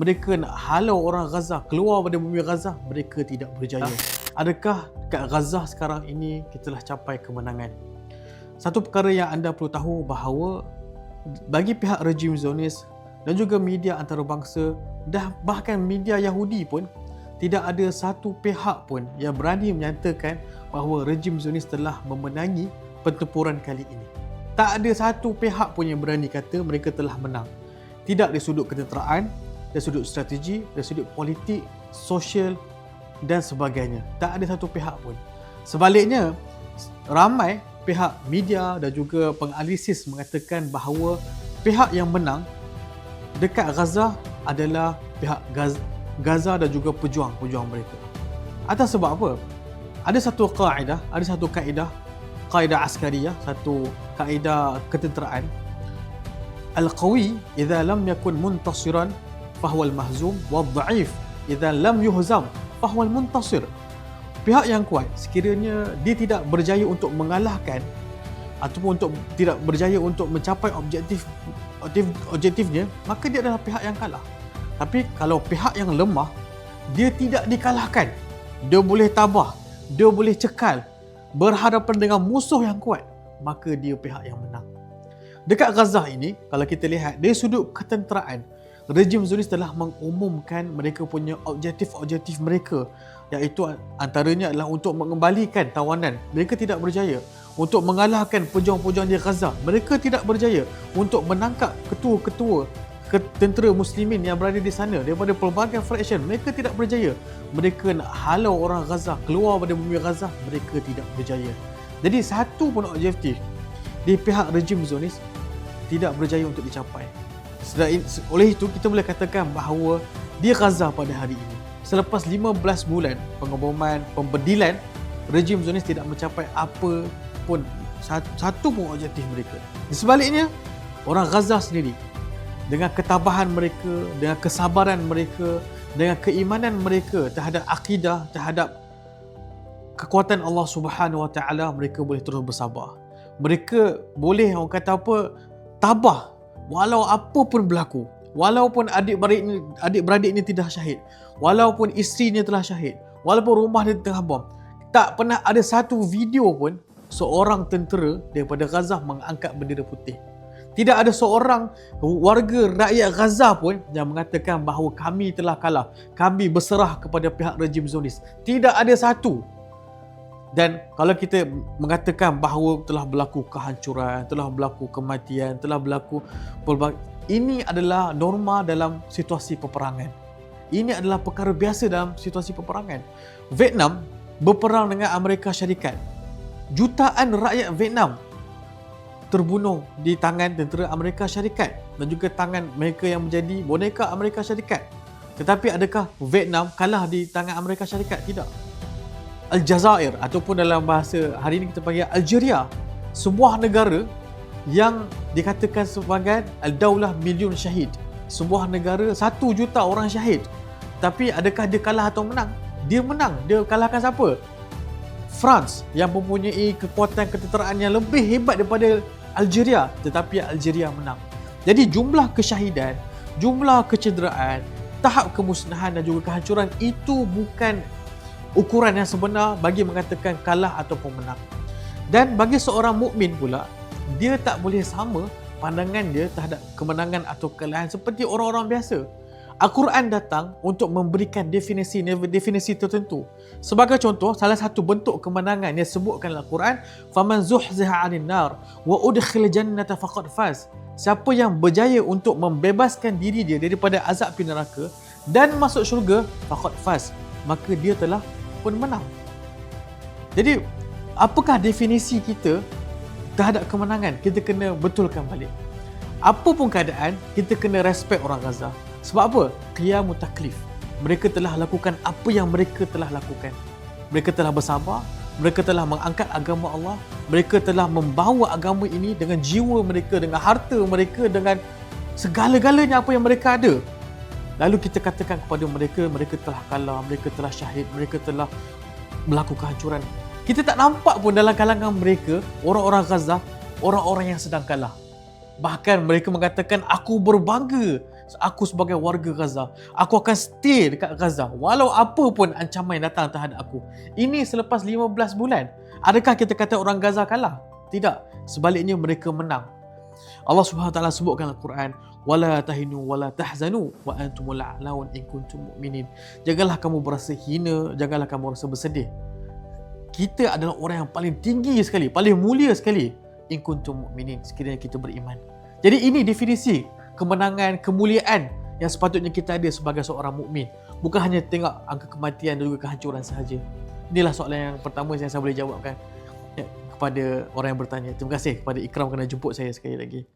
mereka nak halau orang Gaza keluar dari bumi Gaza, mereka tidak berjaya. Adakah kat Gaza sekarang ini kita telah capai kemenangan? Satu perkara yang anda perlu tahu bahawa bagi pihak rejim Zionis dan juga media antarabangsa dah bahkan media Yahudi pun tidak ada satu pihak pun yang berani menyatakan bahawa rejim Zionis telah memenangi pertempuran kali ini. Tak ada satu pihak pun yang berani kata mereka telah menang. Tidak dari sudut ketenteraan, dari sudut strategi, dari sudut politik, sosial dan sebagainya. Tak ada satu pihak pun. Sebaliknya, ramai pihak media dan juga penganalisis mengatakan bahawa pihak yang menang dekat Gaza adalah pihak Gaza dan juga pejuang-pejuang mereka. Atas sebab apa? Ada satu kaedah, ada satu kaedah, kaedah askariyah, satu kaedah ketenteraan. Al-qawi idza lam yakun muntasiran al-mahzum wa dhaif idza lam yuhzam fahuwa al-muntasir. Pihak yang kuat sekiranya dia tidak berjaya untuk mengalahkan ataupun untuk tidak berjaya untuk mencapai objektif objektif objektifnya maka dia adalah pihak yang kalah. Tapi kalau pihak yang lemah dia tidak dikalahkan. Dia boleh tabah, dia boleh cekal berhadapan dengan musuh yang kuat, maka dia pihak yang menang. Dekat Gaza ini, kalau kita lihat dari sudut ketenteraan, rejim Zionis telah mengumumkan mereka punya objektif-objektif mereka iaitu antaranya adalah untuk mengembalikan tawanan. Mereka tidak berjaya untuk mengalahkan pejuang-pejuang di Gaza. Mereka tidak berjaya untuk menangkap ketua-ketua tentera muslimin yang berada di sana daripada pelbagai fraction. Mereka tidak berjaya. Mereka nak halau orang Gaza keluar dari bumi Gaza. Mereka tidak berjaya. Jadi satu pun objektif di pihak rejim Zionis tidak berjaya untuk dicapai. Oleh itu, kita boleh katakan bahawa di Gaza pada hari ini, selepas 15 bulan pengeboman, pembedilan, rejim Zionis tidak mencapai apa pun satu pun objektif mereka. Di sebaliknya, orang Gaza sendiri dengan ketabahan mereka, dengan kesabaran mereka, dengan keimanan mereka terhadap akidah, terhadap kekuatan Allah Subhanahu Wa Taala, mereka boleh terus bersabar. Mereka boleh orang kata apa? tabah walau apa pun berlaku walaupun adik-beradik ini adik-beradik ini tidak syahid walaupun isterinya telah syahid walaupun rumah dia tengah bom tak pernah ada satu video pun seorang tentera daripada Gaza mengangkat bendera putih. Tidak ada seorang warga rakyat Gaza pun yang mengatakan bahawa kami telah kalah kami berserah kepada pihak rejim Zionis. Tidak ada satu dan kalau kita mengatakan bahawa telah berlaku kehancuran, telah berlaku kematian, telah berlaku pelbagai ini adalah norma dalam situasi peperangan. Ini adalah perkara biasa dalam situasi peperangan. Vietnam berperang dengan Amerika Syarikat. Jutaan rakyat Vietnam terbunuh di tangan tentera Amerika Syarikat dan juga tangan mereka yang menjadi boneka Amerika Syarikat. Tetapi adakah Vietnam kalah di tangan Amerika Syarikat? Tidak. Aljazair ataupun dalam bahasa hari ini kita panggil Algeria sebuah negara yang dikatakan sebagai Al-Daulah Million Syahid sebuah negara satu juta orang syahid. Tapi adakah dia kalah atau menang? dia menang. Dia kalahkan siapa? France yang mempunyai kekuatan ketenteraan yang lebih hebat daripada Algeria tetapi Algeria menang. Jadi jumlah kesyahidan jumlah kecederaan tahap kemusnahan dan juga kehancuran itu bukan ukuran yang sebenar bagi mengatakan kalah ataupun menang. Dan bagi seorang mukmin pula, dia tak boleh sama pandangan dia terhadap kemenangan atau kekalahan seperti orang-orang biasa. Al-Quran datang untuk memberikan definisi definisi tertentu. Sebagai contoh, salah satu bentuk kemenangan yang disebutkan Al-Quran, "Faman zuhziha 'anil nar wa udkhila jannata faqad faz." Siapa yang berjaya untuk membebaskan diri dia daripada azab neraka dan masuk syurga, faqad faz, maka dia telah pun menang. Jadi, apakah definisi kita terhadap kemenangan? Kita kena betulkan balik. Apa pun keadaan, kita kena respect orang Gaza. Sebab apa? Qiyamu taklif. Mereka telah lakukan apa yang mereka telah lakukan. Mereka telah bersabar, mereka telah mengangkat agama Allah, mereka telah membawa agama ini dengan jiwa mereka, dengan harta mereka, dengan segala-galanya apa yang mereka ada Lalu kita katakan kepada mereka, mereka telah kalah, mereka telah syahid, mereka telah melakukan kehancuran. Kita tak nampak pun dalam kalangan mereka, orang-orang Gaza, orang-orang yang sedang kalah. Bahkan mereka mengatakan, aku berbangga aku sebagai warga Gaza, aku akan stay dekat Gaza walau apa pun ancaman yang datang terhadap aku. Ini selepas 15 bulan. Adakah kita kata orang Gaza kalah? Tidak. Sebaliknya mereka menang. Allah Subhanahu Taala sebutkan dalam Al-Quran, "Wala tahinu wala tahzanu wa antumul a'laun in kuntum mu'minin." Janganlah kamu berasa hina, janganlah kamu rasa bersedih. Kita adalah orang yang paling tinggi sekali, paling mulia sekali in kuntum mu'minin sekiranya kita beriman. Jadi ini definisi kemenangan, kemuliaan yang sepatutnya kita ada sebagai seorang mukmin. Bukan hanya tengok angka kematian dan juga kehancuran sahaja. Inilah soalan yang pertama yang saya boleh jawabkan ya, kepada orang yang bertanya. Terima kasih kepada Ikram kerana jemput saya sekali lagi.